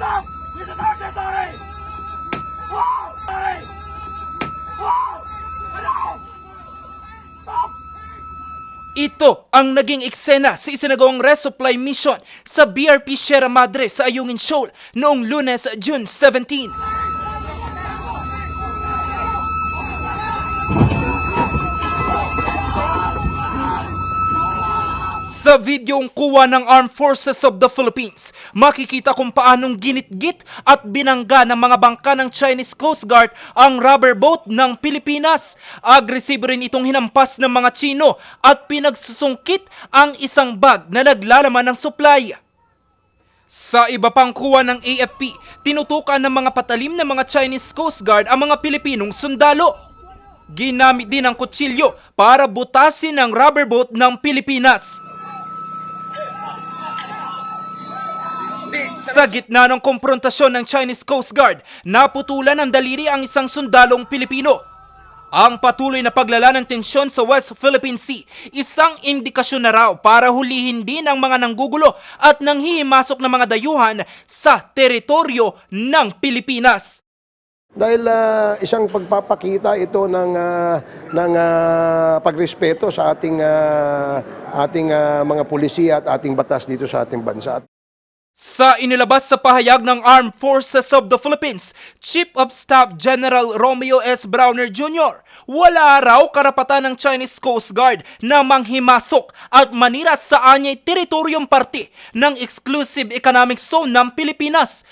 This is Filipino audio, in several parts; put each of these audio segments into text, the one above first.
Stop! This is our territory! Wow! Sorry! Wow! Stop! Ito ang naging eksena sa isinagawang resupply mission sa BRP Sierra Madre sa Ayungin Shoal noong lunes, June 17. Sa videong kuha ng Armed Forces of the Philippines, makikita kung paanong ginitgit at binangga ng mga bangka ng Chinese Coast Guard ang rubber boat ng Pilipinas. Agresibo rin itong hinampas ng mga Chino at pinagsusungkit ang isang bag na naglalaman ng supply. Sa iba pang kuha ng AFP, tinutukan ng mga patalim ng mga Chinese Coast Guard ang mga Pilipinong sundalo. Ginamit din ang kutsilyo para butasin ang rubber boat ng Pilipinas. Sa gitna ng komprontasyon ng Chinese Coast Guard, naputulan ng daliri ang isang sundalong Pilipino. Ang patuloy na paglala ng tensyon sa West Philippine Sea, isang indikasyon na raw para hulihin din ang mga nanggugulo at nanghihimasok ng mga dayuhan sa teritoryo ng Pilipinas. Dahil ah, isang pagpapakita ito ng ah, ng ah, pagrespeto sa ating ah, ating ah, mga pulisiya at ating batas dito sa ating bansa. Sa inilabas sa pahayag ng Armed Forces of the Philippines, Chief of Staff General Romeo S. Browner Jr., wala raw karapatan ng Chinese Coast Guard na manghimasok at manira sa anyay teritoryong parte ng Exclusive Economic Zone ng Pilipinas.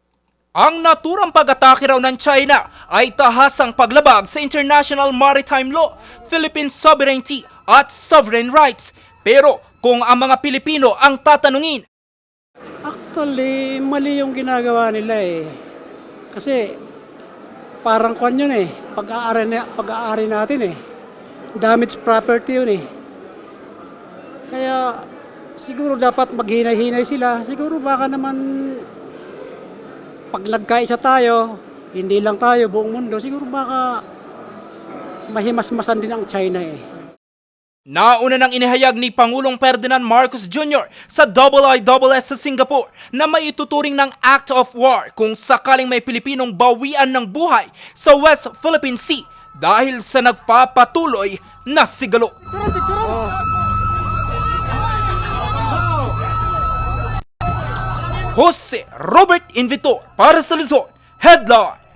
Ang naturang pag-atake raw ng China ay tahasang paglabag sa International Maritime Law, Philippine Sovereignty at Sovereign Rights. Pero kung ang mga Pilipino ang tatanungin, Actually, mali yung ginagawa nila eh. Kasi parang kwan yun eh. Pag-aari, na, pag-aari natin eh. Damaged property yun eh. Kaya siguro dapat maghinay-hinay sila. Siguro baka naman pag nagkaisa tayo, hindi lang tayo, buong mundo, siguro baka mahimasmasan din ang China eh. Nauna nang inihayag ni Pangulong Ferdinand Marcos Jr. sa IISS sa Singapore na may ituturing ng act of war kung sakaling may Pilipinong bawian ng buhay sa West Philippine Sea dahil sa nagpapatuloy na sigalo. Jose Robert Invitor para sa Luzon, Headline!